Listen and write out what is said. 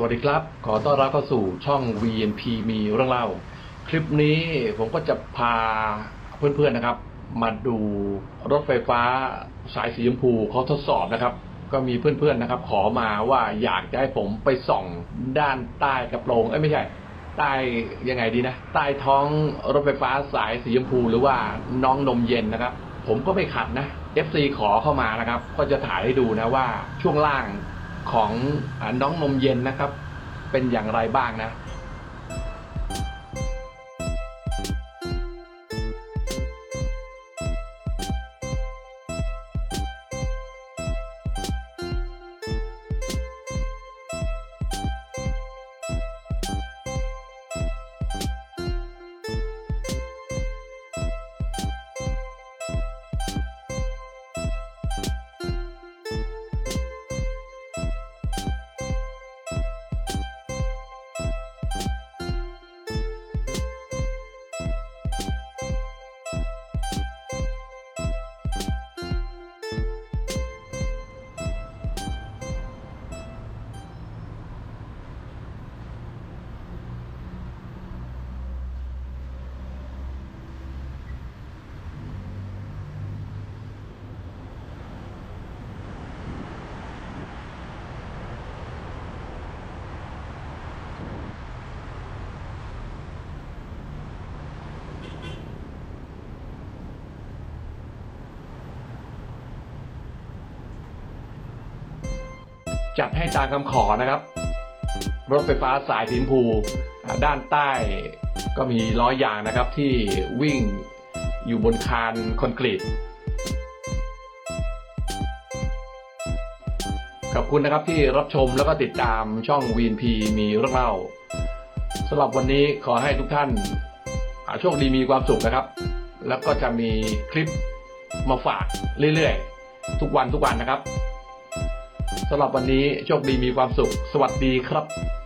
สวัสดีครับ ขอต้อนรับเข้าสู่ช่อง VNP มีเรื่องเล่า คลิปนี้ผมก็จะพาเพื่อนๆนะครับ มาดูรถไฟฟ้าสายสีชมพูเขาทดสอบนะครับ ก็มีเพื่อนๆนะครับ ขอมาว่าอยากจะให้ผมไปส่องด้านใต้กระโปรงเอ้ยไม่ใช่ใต้ยังไงดีนะใต้ท้องรถไฟฟ้าสายสีชมพูหรือว่าน้องนมเย็นนะครับ ผมก็ไม่ขัดนะ FC ขอเข้ามานะครับ ก็จะถ่ายให้ดูนะว่าช่วงล่าง ของน้องนมเย็นนะครับเป็นอย่างไรบ้างนะ จัดให้ตามคำขอนะครับ รถไฟฟ้าสายสีชมพูด้านใต้ก็มีล้อยางนะครับที่วิ่งอยู่บนคานคอนกรีตขอบคุณนะครับที่รับชมแล้วก็ติดตามช่อง VNP มีเรื่องเล่าสำหรับวันนี้ขอให้ทุกท่านโชคดีมีความสุขนะครับ แล้วก็จะมีคลิปมาฝากเรื่อยๆ ทุกวันทุกวันนะครับ สำหรับวันนี้โชคดีมีความสุข สวัสดีครับ